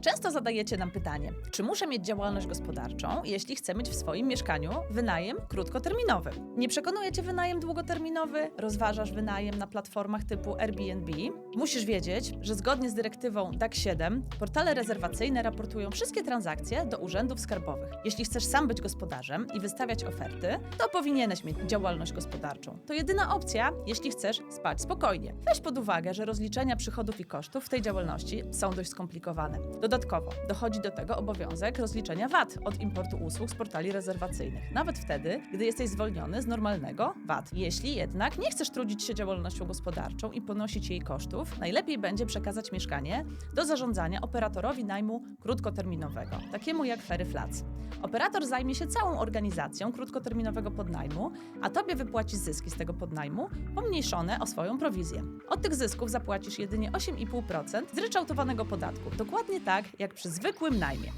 Często zadajecie nam pytanie, czy muszę mieć działalność gospodarczą, jeśli chcę mieć w swoim mieszkaniu wynajem krótkoterminowy? Nie przekonuje cię wynajem długoterminowy? Rozważasz wynajem na platformach typu Airbnb? Musisz wiedzieć, że zgodnie z dyrektywą DAC 7 portale rezerwacyjne raportują wszystkie transakcje do urzędów skarbowych. Jeśli chcesz sam być gospodarzem i wystawiać oferty, to powinieneś mieć działalność gospodarczą. To jedyna opcja, jeśli chcesz spać spokojnie. Weź pod uwagę, że rozliczenia przychodów i kosztów w tej działalności są dość skomplikowane. Dodatkowo dochodzi do tego obowiązek rozliczenia VAT od importu usług z portali rezerwacyjnych, nawet wtedy, gdy jesteś zwolniony z normalnego VAT. Jeśli jednak nie chcesz trudzić się działalnością gospodarczą i ponosić jej kosztów, najlepiej będzie przekazać mieszkanie do zarządzania operatorowi najmu krótkoterminowego, takiemu jak Ferryflats. Operator zajmie się całą organizacją krótkoterminowego podnajmu, a tobie wypłaci zyski z tego podnajmu, pomniejszone o swoją prowizję. Od tych zysków zapłacisz jedynie 8,5% zryczałtowanego podatku, dokładnie tak jak przy zwykłym najmie.